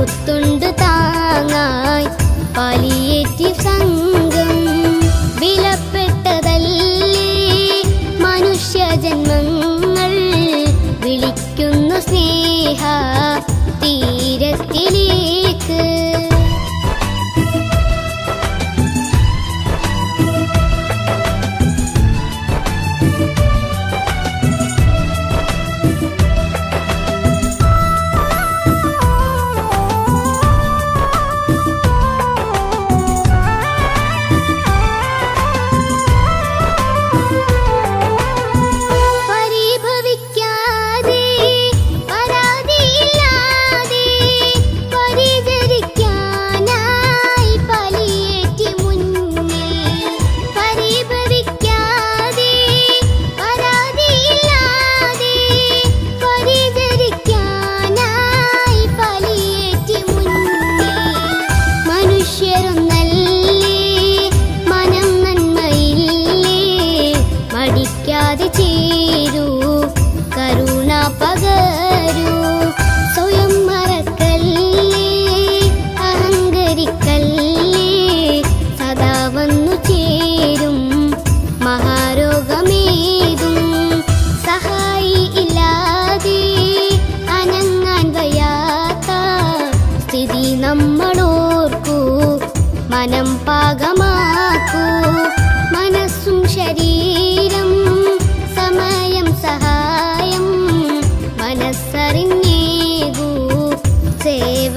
ഒത്തുണ്ട് താങ്ങായി പലി മനം നന്മയില്ലേ? മടിക്കാതെ ചേരൂ. സഹായം മനസ്സറിഞ്ഞേകൂ സേവ